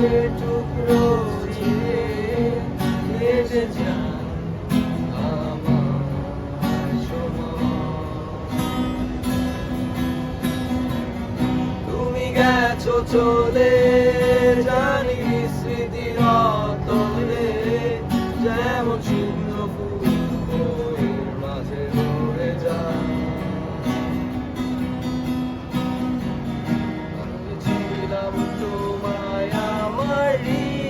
টুকরো হেরে যা তুমি গেছো চলে, জানি স্মৃতির তলে যেমন শূন্য ফুল মাঝে পড়ে যা ছিলাম তোমায় Marie.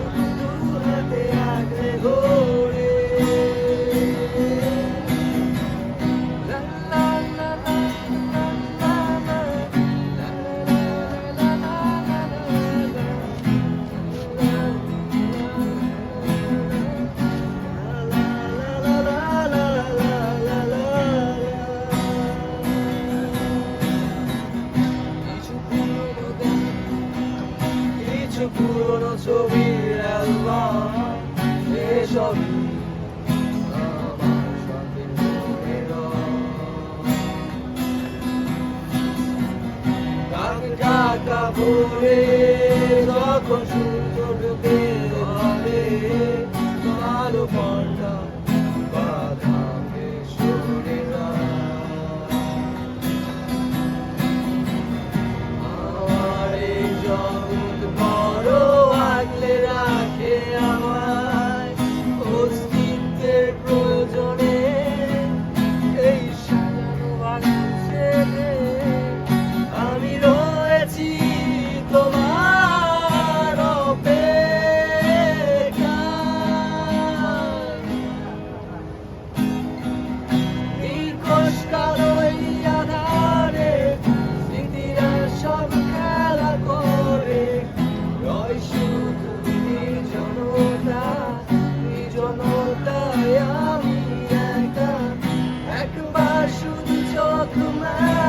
ছবির অ্যালবাম এসবই কাকা ভোরে come out.